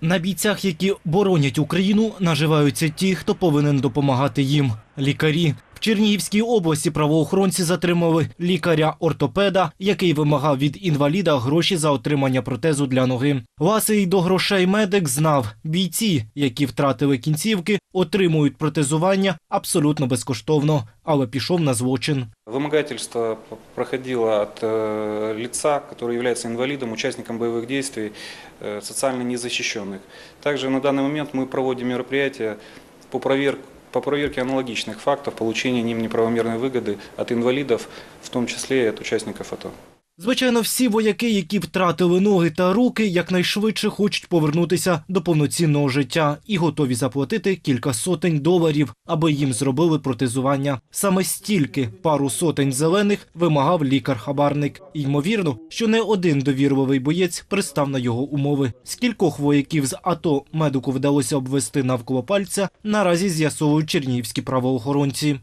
На бійцях, які боронять Україну, наживаються ті, хто повинен допомагати їм лікарі. В Чернігівській області правоохоронці затримали лікаря-ортопеда, який вимагав від інваліда гроші за отримання протезу для ноги. Ласий до грошей медик знав, бійці, які втратили кінцівки, отримують протезування абсолютно безкоштовно, але пішов на злочин. Вымогательство п- проходило от э, лица, который является инвалидом, участником боевых действий, э, социально незащищенных. Также на данный момент мы проводим мероприятия по, провер- по проверке аналогичных фактов получения ним неправомерной выгоды от инвалидов, в том числе и от участников АТО. Звичайно, всі вояки, які втратили ноги та руки, якнайшвидше хочуть повернутися до повноцінного життя і готові заплатити кілька сотень доларів, аби їм зробили протезування. Саме стільки пару сотень зелених вимагав лікар-хабарник. Ймовірно, що не один довірливий боєць пристав на його умови. Скількох вояків з АТО медику вдалося обвести навколо пальця, наразі з'ясовують чернігівські правоохоронці.